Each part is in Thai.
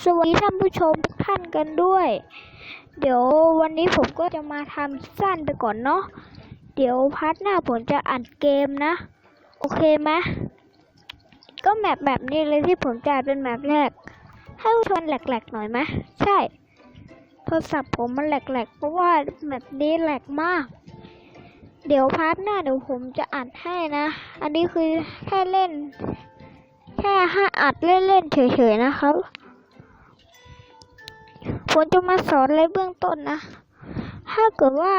สวัสดีท่านผู้ชมทุกท่านกันด้วย เดี๋ยววันนี้ผมก็จะมาทำสั้นไปก่อนเนาะ เดี๋ยวพาร์ทหน้าผมจะอัดเกมนะ โอเคไหมก็แมปแบบนี้เลยที่ผมจ่ายเป็นแมปแรก ให้ผู้ชมแหลกๆหน่อยไหมใช่ โทรศัพท์ผมมันแหลกๆ เพราะว่าแมปนี้แหลกมาก เดี๋ยวพาร์ทหน้าเดี๋ยวผมจะอัดให้นะ อันนี้คือแค่เล่น แค่ห้อัดเล่นๆเฉยๆนะครับ ผมจะมาสอนอะไรเบื้องต้นนะ ถ้าเกิดว่า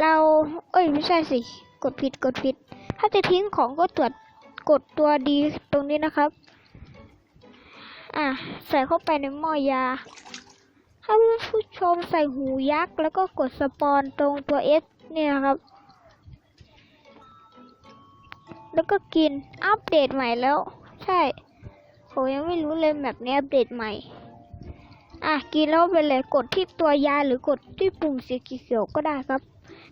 เรา เอ้ยไม่ใช่สิ กดผิดกดผิด ถ้าจะทิ้งของก็ตรวจกดตัวดีตรงนี้นะครับ อะ ใส่เข้าไปในหม้อยา ถ้าผู้ชมใส่หูยักษ์ แล้วก็กดสปอนตรงตัว S เนี่ยครับ แล้วก็กินอัปเดตใหม่แล้ว ใช่ ผมยังไม่รู้เลยแบบนี้อัปเดตใหม่ อะกินแล้วไปเลยกดที่ตัวยาหรือกดที่ปุ่มสีเขียวก็ได้ครับ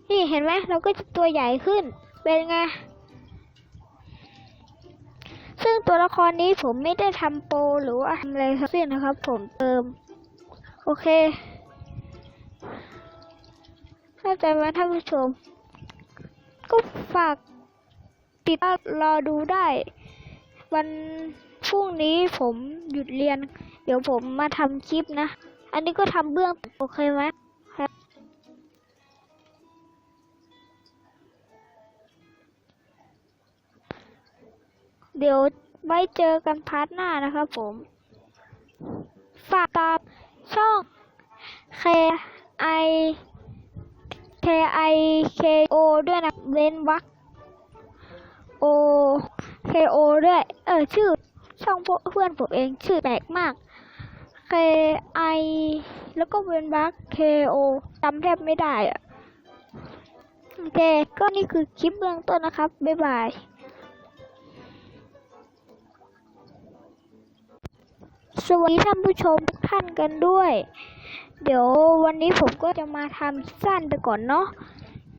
นี่เห็นไหมเราก็จะตัวใหญ่ขึ้น เป็นไง ซึ่งตัวละครนี้ผมไม่ได้ทำโปรหรือว่าทำอะไรทั้งสิ้นนะครับ ผมเติม โอเคเข้าใจไหมท่านผู้ชม ก็ฝากติดตามรอดูได้ วัน พรุ่งนี้ผมหยุดเรียน เดี๋ยวผมมาทำคลิปนะ อันนี้ก็ทำเบื้องต้นโอเคไหมครับเดี๋ยวไว้เจอกันพาร์ทหน้านะครับผม ฝากตามช่อง K I K I K O ด้วยนะเว้นวรรค O K O ด้วย เออ ชื่อ ช่องพวกเพื่อนผมเองชื่อแปลกมาก K I แล้วก็เว้นวรรค K O จำแทบไม่ได้อะโอเค ก็นี่คือคลิปเบื้องต้นนะครับ บ๊ายบายสวัสดีท่านผู้ชมทุกท่านกันด้วย เดี๋ยววันนี้ผมก็จะมาทำสั้นไปก่อนเนาะ